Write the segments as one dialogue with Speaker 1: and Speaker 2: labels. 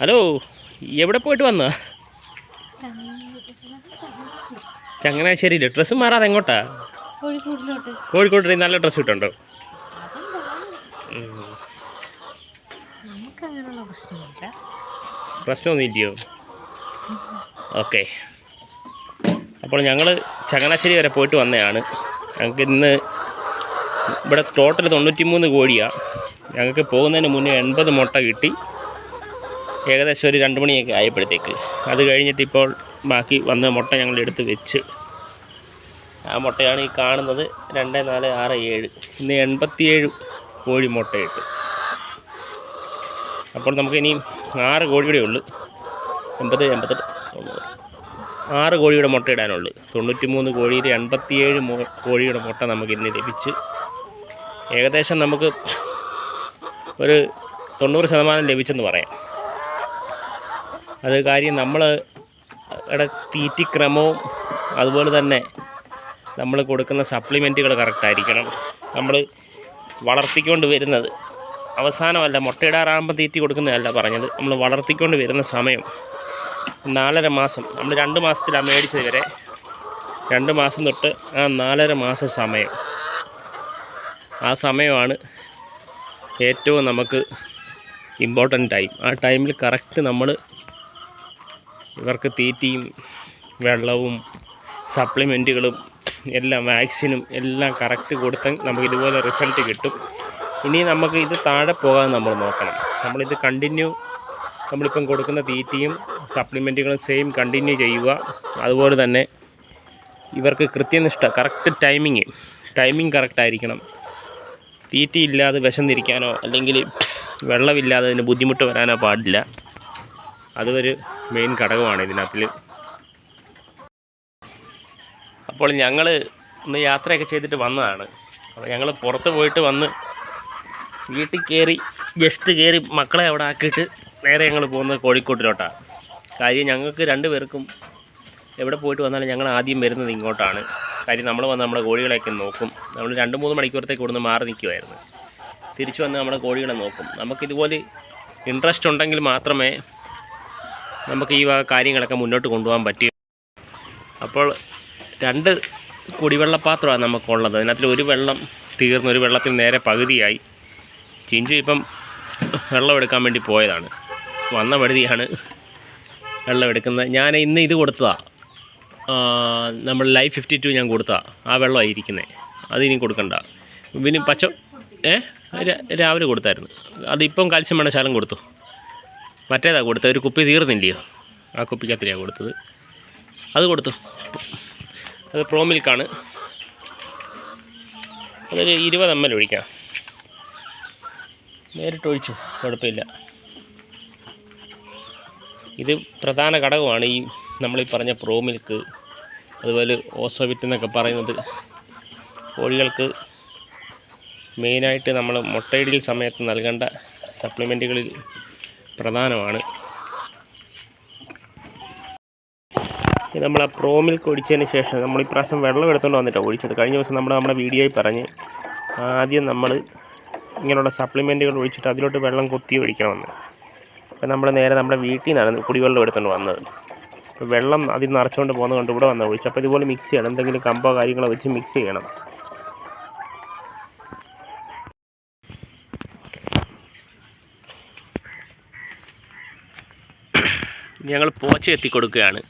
Speaker 1: Hello എവിടെ പോയിട്ട് വന്നാ ചങ്ങനാശ്ശേരിയിൽ ഡ്രസ്സ് മാറാതെ എങ്ങോട്ടാ? കോഴിക്കോട്ട് നല്ല ഡ്രസ്സ് കിട്ടുണ്ടോ പ്രശ്നമൊന്നും ഇല്ലയോ ഓക്കെ. അപ്പോൾ ഞങ്ങൾ ചങ്ങനാശ്ശേരി വരെ പോയിട്ട് വന്നതാണ്. ഞങ്ങൾക്ക് ഇന്ന് ഇവിടെ ടോട്ടൽ തൊണ്ണൂറ്റി മൂന്ന് കോഴിയാണ് ഞങ്ങൾക്ക് പോകുന്നതിന് മുന്നേ എൺപത് മുട്ട കിട്ടി. ഏകദേശം ഒരു രണ്ട് മണിയൊക്കെ ആയപ്പോഴത്തേക്ക്. അത് കഴിഞ്ഞിട്ട് ഇപ്പോൾ ബാക്കി വന്ന മുട്ട ഞങ്ങൾ എടുത്ത് വെച്ച്. ആ മുട്ടയാണ് ഈ കാണുന്നത്. രണ്ട് നാല് ആറ് ഏഴ്. ഇന്ന് എൺപത്തിയേഴ് കോഴി മുട്ടയിട്ട്. അപ്പോൾ നമുക്ക് ഇനി ആറ് കോഴിയുടെ ഉള്ളു. എൺപത് എൺപത്തെട്ട് ആറ് കോഴിയുടെ മുട്ട ഇടാനുള്ളു. തൊണ്ണൂറ്റി മൂന്ന് കോഴിയിൽ എൺപത്തിയേഴ് കോഴിയുടെ മുട്ട നമുക്ക് ഇന്ന് ലഭിച്ചു. ഏകദേശം നമുക്ക് ഒരു തൊണ്ണൂറ് ശതമാനം ലഭിച്ചെന്ന് പറയാം. അത് കാര്യം നമ്മൾ തീറ്റിക്രമവും അതുപോലെ തന്നെ നമ്മൾ കൊടുക്കുന്ന സപ്ലിമെന്റുകൾ കറക്റ്റായിരിക്കണം നമ്മൾ വളർത്തിക്കൊണ്ട് വരുന്നത്. അവസാനമല്ല മുട്ടയിടാറാകുമ്പോൾ തീറ്റി കൊടുക്കുന്നതല്ല പറഞ്ഞത്. നമ്മൾ വളർത്തിക്കൊണ്ട് വരുന്ന സമയം. നാലര മാസം. നമ്മൾ രണ്ട് മാസത്തിലാണ് മേടിച്ചത് വരെ രണ്ട് മാസം തൊട്ട് ആ നാലര മാസം സമയം. ആ സമയമാണ് ഏറ്റവും നമുക്ക് ഇമ്പോർട്ടന്റ് ടൈം ആ ടൈമിൽ കറക്റ്റ് നമ്മൾ ഇവർക്ക് തീറ്റിയും വെള്ളവും സപ്ലിമെന്റുകളും എല്ലാം വാക്സിനും എല്ലാം കറക്റ്റ് കൊടുത്താൽ നമുക്ക് ഇതുപോലെ റിസൾട്ട് കിട്ടും. ഇനി നമുക്ക് ഇത് താഴെ പോകാൻ നമ്മൾ നോക്കണം. നമ്മളിത് കണ്ടിന്യൂ നമ്മളിപ്പം കൊടുക്കുന്ന തീറ്റിയും സപ്ലിമെന്റുകളും സെയിം കണ്ടിന്യൂ ചെയ്യുക. അതുപോലെ തന്നെ ഇവർക്ക് കൃത്യനിഷ്ഠ കറക്റ്റ് ടൈമിങ് ടൈമിംഗ് കറക്റ്റ് ആയിരിക്കണം. തീറ്റി ഇല്ലാതെ വിശന്നിരിക്കാനോ അല്ലെങ്കിൽ വെള്ളമില്ലാതെ അതിന് ബുദ്ധിമുട്ട് വരാനോ പാടില്ല. അതൊരു മെയിൻ ഘടകമാണ് ഇതിനകത്തിൽ അപ്പോൾ ഞങ്ങൾ ഒന്ന് യാത്രയൊക്കെ ചെയ്തിട്ട് വന്നതാണ്. അപ്പോൾ ഞങ്ങൾ പുറത്ത് പോയിട്ട് വന്ന് വീട്ടിൽ കയറി ജസ്റ്റ് കയറി മക്കളെ അവിടെ ആക്കിയിട്ട് നേരെ ഞങ്ങൾ പോകുന്നത് കോഴിക്കോട്ടിലോട്ടാണ് കാര്യം ഞങ്ങൾക്ക് രണ്ട് പേർക്കും എവിടെ പോയിട്ട് വന്നാലും ഞങ്ങൾ ആദ്യം വരുന്നത് ഇങ്ങോട്ടാണ്. കാര്യം നമ്മൾ വന്ന് നമ്മുടെ കോഴികളെയൊക്കെ നോക്കും. നമ്മൾ രണ്ട് മൂന്ന് മണിക്കൂറത്തേക്ക് ഇവിടുന്ന് മാറി നിൽക്കുമായിരുന്നു തിരിച്ചു വന്ന് നമ്മുടെ കോഴികളെ നോക്കും. നമുക്കിതുപോലെ ഇൻട്രസ്റ്റ് ഉണ്ടെങ്കിൽ മാത്രമേ നമുക്ക് ഈ കാര്യങ്ങളൊക്കെ മുന്നോട്ട് കൊണ്ടുപോകാൻ പറ്റി. അപ്പോൾ രണ്ട് കുടിവെള്ളപ്പാത്രമാണ് നമുക്കുള്ളത്. അതിനകത്തിൽ ഒരു വെള്ളം തീർന്ന് ഒരു വെള്ളത്തിൽ നേരെ പകുതിയായി. ചിഞ്ചു ഇപ്പം വെള്ളം എടുക്കാൻ വേണ്ടി പോയതാണ്. വന്ന പഴുതിയാണ് വെള്ളം എടുക്കുന്നത്. ഞാൻ ഇന്ന് ഇത് കൊടുത്തതാണ് നമ്മൾ ലൈഫ് ഫിഫ്റ്റി ടു ഞാൻ കൊടുത്തതാണ് ആ വെള്ളമാണ് ഇരിക്കുന്നത് അതിനി കൊടുക്കണ്ട. പിന്നെ പച്ച ഏ? രാവിലെ കൊടുത്തായിരുന്നു. അതിപ്പം കാൽസ്യം വേണ്ട ശാലം കൊടുത്തു. മറ്റേതാണ് കൊടുത്തത്? ഒരു കുപ്പി തീർന്നില്ലയോ? ആ കുപ്പിക്കത്തിലാണ് കൊടുത്തത്. അത് കൊടുത്തു. അത് പ്രോ മിൽക്കാണ്. അതൊരു ഇരുപത് എം എൽ ഒഴിക്കാം. നേരിട്ട് ഒഴിച്ചു. കുഴപ്പമില്ല. ഇത് പ്രധാന ഘടകമാണ് ഈ നമ്മളീ പറഞ്ഞ പ്രോ മിൽക്ക് അതുപോലെ ഓസോവിറ്റ് എന്നൊക്കെ പറയുന്നത്. കോഴികൾക്ക് മെയിനായിട്ട് നമ്മൾ മുട്ടയിടൽ സമയത്ത് നൽകേണ്ട സപ്ലിമെന്റുകളിൽ പ്രധാനമാണ്. നമ്മൾ ആ പ്രോ മിൽക്ക് ഒഴിച്ചതിന് ശേഷം നമ്മൾ ഈ പ്രാവശ്യം വെള്ളം എടുത്തുകൊണ്ട് വന്നിട്ടാണ് ഒഴിച്ചത്. കഴിഞ്ഞ ദിവസം നമ്മൾ നമ്മുടെ വീഡിയോയിൽ പറഞ്ഞ് ആദ്യം നമ്മൾ ഇങ്ങനെയുള്ള സപ്ലിമെന്റുകൾ ഒഴിച്ചിട്ട് അതിലോട്ട് വെള്ളം കുത്തി ഒഴിക്കണമെന്ന്. അപ്പോൾ നമ്മൾ നേരെ നമ്മുടെ വീട്ടിൽ നിന്നാണ് കുടിവെള്ളം എടുത്തുകൊണ്ട് വന്നത്. അപ്പോൾ വെള്ളം അതിൽ നിറച്ചുകൊണ്ട് പോകുന്നത് കൊണ്ട് ഇവിടെ വന്ന് ഒഴിച്ചു അപ്പോൾ ഇതുപോലെ മിക്സ് ചെയ്യണം. എന്തെങ്കിലും കമ്പോ കാര്യങ്ങളോ വെച്ച് മിക്സ് ചെയ്യണം. ഞങ്ങൾ പോച്ച എത്തി കൊടുക്കുകയാണ്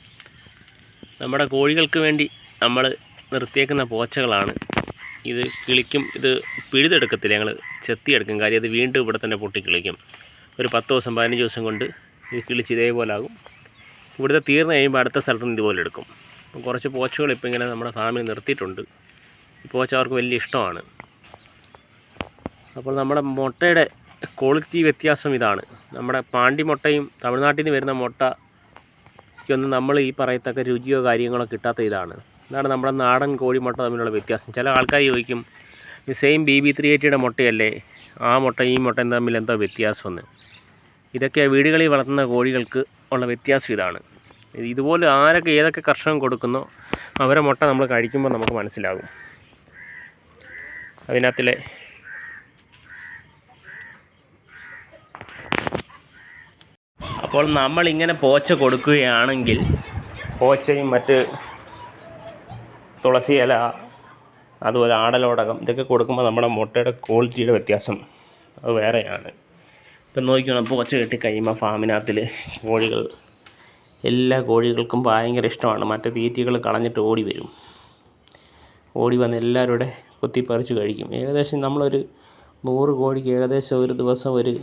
Speaker 1: നമ്മുടെ കോഴികൾക്ക് വേണ്ടി നമ്മൾ നിർത്തിയേക്കുന്ന പോച്ചകളാണ്. ഇത് കിളിക്കും ഇത് പിഴുതെടുക്കത്തില്ല. ഞങ്ങൾ ചെത്തിയെടുക്കും. കാര്യം അത് വീണ്ടും ഇവിടെ തന്നെ പൊട്ടി കിളിക്കും. ഒരു പത്ത് ദിവസം പതിനഞ്ച് ദിവസം കൊണ്ട് ഇത് കിളിച്ച് ഇതേപോലെ ആകും ഇവിടുത്തെ തീർന്നു കഴിയുമ്പോൾ അടുത്ത സ്ഥലത്ത് നിന്ന് ഇതുപോലെ എടുക്കും. അപ്പം കുറച്ച് പോച്ചകൾ ഇപ്പോൾ ഇങ്ങനെ നമ്മുടെ ഫാമിൽ നിർത്തിയിട്ടുണ്ട്. പോച്ച അവർക്ക് വലിയ ഇഷ്ടമാണ്. അപ്പോൾ നമ്മുടെ മുട്ടയുടെ ക്വാളിറ്റി വ്യത്യാസം ഇതാണ്. നമ്മുടെ പാണ്ടി മുട്ടയും തമിഴ്നാട്ടിൽ നിന്ന് വരുന്ന മുട്ട ഒന്നും നമ്മൾ ഈ പറയത്തക്ക രുചിയോ കാര്യങ്ങളോ കിട്ടാത്ത ഇതാണ്. ഇതാണ് നമ്മുടെ നാടൻ കോഴിമുട്ട തമ്മിലുള്ള വ്യത്യാസം. ചില ആൾക്കാർ ചോദിക്കും സെയിം ബി ബി ത്രീ എയ്റ്റിയുടെ മുട്ടയല്ലേ? ആ മുട്ട ഈ മുട്ടയും തമ്മിൽ എന്തോ വ്യത്യാസമെന്ന്. ഇതൊക്കെ വീടുകളിൽ വളർത്തുന്ന കോഴികൾക്ക് ഉള്ള വ്യത്യാസം ഇതാണ്. ഇതുപോലെ ആരൊക്കെ ഏതൊക്കെ കർഷകൻ കൊടുക്കുന്നോ അവരെ മുട്ട നമ്മൾ കഴിക്കുമ്പോൾ നമുക്ക് മനസ്സിലാകും. അതിനകത്തിലെ അപ്പോൾ നമ്മളിങ്ങനെ പോച്ച കൊടുക്കുകയാണെങ്കിൽ പോച്ചയും മറ്റ് തുളസി ഇല അതുപോലെ ആടലോടകം ഇതൊക്കെ കൊടുക്കുമ്പോൾ നമ്മുടെ മുട്ടയുടെ ക്വാളിറ്റിയുടെ വ്യത്യാസം അത് വേറെയാണ്. ഇപ്പം നോക്കിക്കണം പോച്ച കെട്ടി കഴിയുമ്പോൾ ഫാമിനകത്തിൽ കോഴികൾ എല്ലാ കോഴികൾക്കും ഭയങ്കര ഇഷ്ടമാണ്. മറ്റു തീറ്റികൾ കളഞ്ഞിട്ട് ഓടി വരും. ഓടി വന്ന് എല്ലാവരുടെ കൊത്തിപ്പറിച്ച് കഴിക്കും. ഏകദേശം നമ്മളൊരു നൂറ് കോഴിക്ക് ഏകദേശം ഒരു ദിവസം ഒരു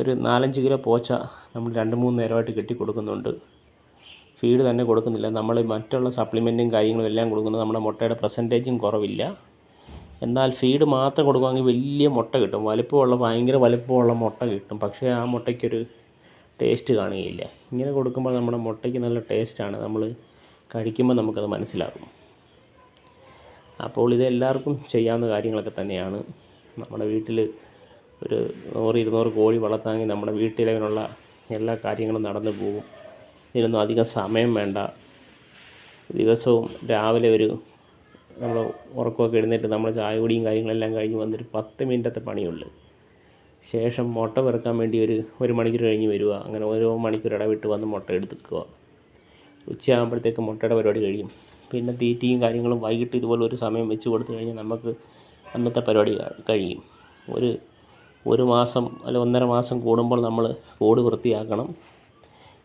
Speaker 1: ഒരു നാലഞ്ച് കിലോ പോച്ച നമ്മൾ രണ്ട് മൂന്ന് നേരമായിട്ട് കെട്ടി കൊടുക്കുന്നുണ്ട്. ഫീഡ് തന്നെ കൊടുക്കുന്നില്ല. നമ്മൾ മറ്റുള്ള സപ്ലിമെന്റും കാര്യങ്ങളും എല്ലാം കൊടുക്കുന്നത് നമ്മുടെ മുട്ടയുടെ പെർസെന്റേജും കുറവില്ല. എന്നാൽ ഫീഡ് മാത്രം കൊടുക്കുവാണെങ്കിൽ വലിയ മുട്ട കിട്ടും. വലിപ്പമുള്ള ഭയങ്കര വലിപ്പമുള്ള മുട്ട കിട്ടും. പക്ഷേ ആ മുട്ടയ്ക്കൊരു ടേസ്റ്റ് കാണുകയില്ല. ഇങ്ങനെ കൊടുക്കുമ്പോൾ നമ്മുടെ മുട്ടയ്ക്ക് നല്ല ടേസ്റ്റാണ് നമ്മൾ കഴിക്കുമ്പോൾ നമുക്കത് മനസ്സിലാകും. അപ്പോൾ ഇത് എല്ലാവർക്കും ചെയ്യാവുന്ന കാര്യങ്ങളൊക്കെ തന്നെയാണ്. നമ്മുടെ വീട്ടിൽ ഒരു നൂറ് ഇരുന്നൂറ് കോഴി വളർത്താമെങ്കിൽ നമ്മുടെ വീട്ടിലതിനുള്ള എല്ലാ കാര്യങ്ങളും നടന്നു പോകും. ഇതിനൊന്നും അധികം സമയം വേണ്ട. ദിവസവും രാവിലെ ഒരു നമ്മൾ ഉറക്കമൊക്കെ എഴുന്നേറ്റ് നമ്മൾ ചായ കുടിയും കാര്യങ്ങളെല്ലാം കഴിഞ്ഞ് വന്നൊരു പത്ത് മിനിറ്റത്തെ പണിയുള്ളൂ. ശേഷം മുട്ട പെറുക്കാൻ വേണ്ടി ഒരു ഒരു മണിക്കൂർ കഴിഞ്ഞ് വരിക. അങ്ങനെ ഓരോ മണിക്കൂർ ഇടവിട്ട് വന്ന് മുട്ട എടുത്തുക്കുക ഉച്ചയാകുമ്പോഴത്തേക്ക് മുട്ടയുടെ പരിപാടി കഴിയും. പിന്നെ തീറ്റയും കാര്യങ്ങളും വൈകിട്ട് ഇതുപോലെ ഒരു സമയം വെച്ച് കൊടുത്തു കഴിഞ്ഞാൽ നമുക്ക് അന്നത്തെ പരിപാടി കഴിയും. ഒരു ഒരു മാസം അല്ല ഒന്നര മാസം കൂടുമ്പോൾ നമ്മൾ കൂട് വൃത്തിയാക്കണം.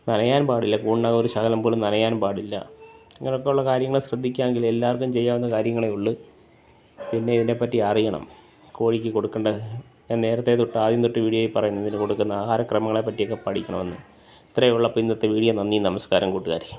Speaker 1: നനയാൻ പാടില്ല. കൂടിനകം ഒരു ശകലം പോലും നനയാൻ പാടില്ല. ഇങ്ങനെയൊക്കെയുള്ള കാര്യങ്ങൾ ശ്രദ്ധിക്കാമെങ്കിൽ എല്ലാവർക്കും ചെയ്യാവുന്ന കാര്യങ്ങളേ ഉള്ളൂ. പിന്നെ ഇതിനെപ്പറ്റി അറിയണം. കോഴിക്ക് കൊടുക്കേണ്ട ഞാൻ നേരത്തെ തൊട്ട് ആദ്യം തൊട്ട് വീഡിയോയിൽ പറയുന്നതിന് കൊടുക്കുന്ന ആഹാരക്രമങ്ങളെ പറ്റിയൊക്കെ പഠിക്കണമെന്ന്. ഇത്രയേ ഉള്ളപ്പോൾ ഇന്നത്തെ വീഡിയോ. നന്ദി. നമസ്കാരം കൂട്ടുകാരെ.